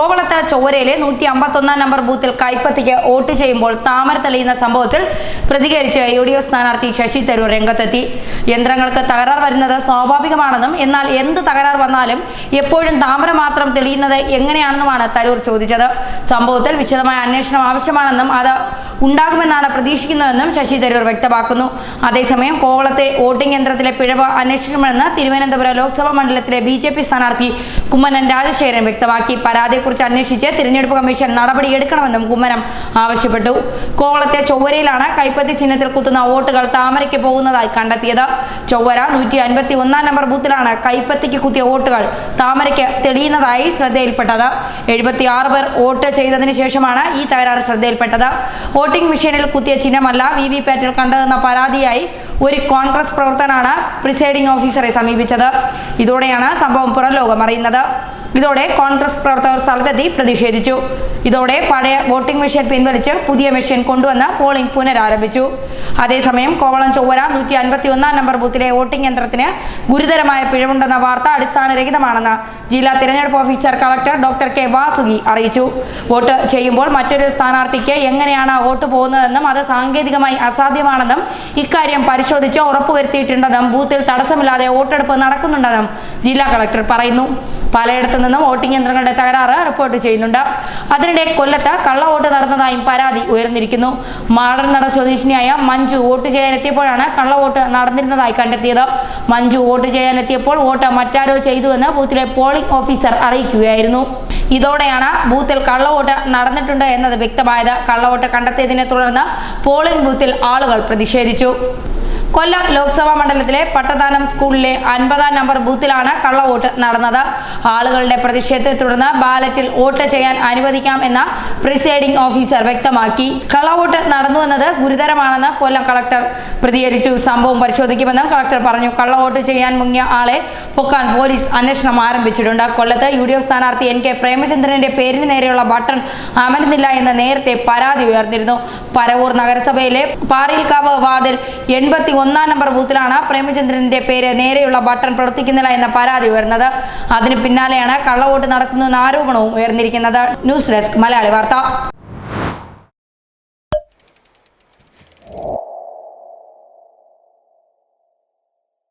കോവളത്ത് ചൊവ്വരയിലെ നൂറ്റി അമ്പത്തൊന്നാം നമ്പർ ബൂത്തിൽ കൈപ്പത്തിക്ക് വോട്ട് ചെയ്യുമ്പോൾ താമര തെളിയുന്ന സംഭവത്തിൽ പ്രതികരിച്ച് യു ഡി എഫ് സ്ഥാനാർത്ഥി ശശി തരൂർ രംഗത്തെത്തി. യന്ത്രങ്ങൾക്ക് തകരാർ വരുന്നത് സ്വാഭാവികമാണെന്നും എന്നാൽ എന്ത് തകരാർ വന്നാലും എപ്പോഴും താമര മാത്രം തെളിയുന്നത് എങ്ങനെയാണെന്നുമാണ് തരൂർ ചോദിച്ചത്. സംഭവത്തിൽ വിശദമായ അന്വേഷണം ആവശ്യമാണെന്നും അത് ഉണ്ടാകുമെന്നാണ് പ്രതീക്ഷിക്കുന്നതെന്നും ശശി തരൂർ വ്യക്തമാക്കുന്നു. അതേസമയം കോവളത്തെ വോട്ടിംഗ് യന്ത്രത്തിലെ പിഴവ് അന്വേഷിക്കണമെന്ന് തിരുവനന്തപുരം ലോക്സഭാ മണ്ഡലത്തിലെ ബി സ്ഥാനാർത്ഥി കുമ്മനം രാജശേഖരൻ വ്യക്തമാക്കി. പരാതിയെക്കുറിച്ച് അന്വേഷിച്ച് തിരഞ്ഞെടുപ്പ് കമ്മീഷൻ നടപടി നടപടിയെടുക്കണമെന്നും കുമ്മനം ആവശ്യപ്പെട്ടു. കോവളത്തെ ചൊവ്വരയിലാണ് കൈപ്പത്തി ചിഹ്നത്തിൽ കുത്തുന്ന വോട്ടുകൾ താമരയ്ക്ക് പോകുന്നതായി കണ്ടെത്തിയത്. ചൊവ്വര നൂറ്റി അൻപത്തി ഒന്നാം നമ്പർ ബൂത്തിലാണ് കൈപ്പത്തിക്ക് കുത്തിയ വോട്ടുകൾ താമരയ്ക്ക് തെളിയുന്നതായി ശ്രദ്ധയിൽപ്പെട്ടത്. എഴുപത്തി ആറ് പേർ വോട്ട് ചെയ്തതിനു ശേഷമാണ് ഈ തകരാറ് ശ്രദ്ധയിൽപ്പെട്ടത്. വോട്ടിംഗ് മെഷീനിൽ കുത്തിയ ചിഹ്നമല്ല വി വി പാറ്റിൽ കണ്ടതെന്ന പരാതിയായി ഒരു കോൺഗ്രസ് പ്രവർത്തനാണ് പ്രിസൈഡിംഗ് ഓഫീസറെ സമീപിച്ചത്. ഇതോടെയാണ് സംഭവം പുറം ലോകം അറിയുന്നത്. ഇതോടെ കോൺഗ്രസ് പ്രവർത്തകർ സ്ഥലത്തെത്തി പ്രതിഷേധിച്ചു. ഇതോടെ പഴയ വോട്ടിംഗ് മെഷീൻ പിൻവലിച്ച് പുതിയ മെഷീൻ കൊണ്ടുവന്ന് പോളിംഗ് പുനരാരംഭിച്ചു. അതേസമയം കോവളം ചൊവ്വര നൂറ്റി അൻപത്തി ഒന്നാം നമ്പർ ബൂത്തിലെ വോട്ടിംഗ് യന്ത്രത്തിന് ഗുരുതരമായ പിഴവുണ്ടെന്ന വാർത്ത അടിസ്ഥാനരഹിതമാണെന്ന് ജില്ലാ തിരഞ്ഞെടുപ്പ് officer collector doctor K Vasuki അറിയിച്ചു. വോട്ട് ചെയ്യുമ്പോൾ മറ്റൊരു സ്ഥാനാർത്ഥിക്ക് എങ്ങനെയാണ് വോട്ട് പോകുന്നതെന്നും അത് സാങ്കേതികമായി അസാധ്യമാണെന്നും ഇക്കാര്യം പരിശോധിച്ച് ഉറപ്പുവരുത്തിയിട്ടുണ്ടെന്നും ബൂത്തിൽ തടസ്സമില്ലാതെ വോട്ടെടുപ്പ് നടക്കുന്നുണ്ടെന്നും ജില്ലാ കളക്ടർ പറയുന്നു. പലയിടത്തു നിന്നും വോട്ടിംഗ് യന്ത്രങ്ങളുടെ തകരാറ് റിപ്പോർട്ട് ചെയ്യുന്നുണ്ട്. അതിനിടെ കൊല്ലത്ത് കള്ളവോട്ട് നടന്നതായും പരാതി ഉയർന്നിരിക്കുന്നു. മാടൻനട സ്വദേശിനിയായ മഞ്ജു വോട്ട് ചെയ്യാനെത്തിയപ്പോഴാണ് കള്ളവോട്ട് നടന്നിരുന്നതായി കണ്ടെത്തിയത്. മഞ്ജു വോട്ട് ചെയ്യാനെത്തിയപ്പോൾ വോട്ട് മറ്റാരോ ചെയ്തുവെന്ന് ബൂത്തിലെ പോളിംഗ് ഓഫീസർ അറിയിക്കുകയായിരുന്നു. ഇതോടെയാണ് ബൂത്തിൽ കള്ളവോട്ട് നടന്നിട്ടുണ്ട് എന്നത് വ്യക്തമായത്. കള്ളവോട്ട് കണ്ടെത്തിയതിനെ തുടർന്ന് പോളിംഗ് ബൂത്തിൽ ആളുകൾ പ്രതിഷേധിച്ചു. കൊല്ലം ലോക്സഭാ മണ്ഡലത്തിലെ പട്ടദാനം സ്കൂളിലെ അൻപതാം നമ്പർ ബൂത്തിലാണ് കള്ളവോട്ട് നടന്നത്. ആളുകളുടെ പ്രതിഷേധത്തെ തുടർന്ന് ബാലറ്റിൽ വോട്ട് ചെയ്യാൻ അനുവദിക്കാം എന്ന പ്രിസൈഡിംഗ് ഓഫീസർ വ്യക്തമാക്കി. കള്ളവോട്ട് നടന്നു എന്നത് ഗുരുതരമാണെന്ന് കൊല്ലം കളക്ടർ പ്രതികരിച്ചു. സംഭവം പരിശോധിക്കുമെന്നും കളക്ടർ പറഞ്ഞു. കള്ളവോട്ട് ചെയ്യാൻ മുങ്ങിയ ആളെ പൊക്കാൻ പോലീസ് അന്വേഷണം ആരംഭിച്ചിട്ടുണ്ട്. കൊല്ലത്ത് യു ഡി എഫ് സ്ഥാനാർത്ഥി എൻ കെ പ്രേമചന്ദ്രന്റെ പേരിന് നേരെയുള്ള ബട്ടൺ അമരുന്നില്ല എന്ന് നേരത്തെ പരാതി ഉയർന്നിരുന്നു. പരവൂർ നഗരസഭയിലെ പാറിയിൽക്കാവ് വാർഡിൽ എൺപത്തി ഒന്നാം നമ്പർ ബൂത്തിലാണ് പ്രേമചന്ദ്രന്റെ പേര് നേരെയുള്ള ബട്ടൺ പ്രവർത്തിക്കുന്നില്ല എന്ന പരാതി ഉയർന്നത്. അതിന് പിന്നാലെയാണ് കള്ളവോട്ട് നടക്കുന്നു എന്ന ആരോപണവും ഉയർന്നിരിക്കുന്നത്. ന്യൂസ് ഡെസ്ക് മലയാളി വാർത്ത.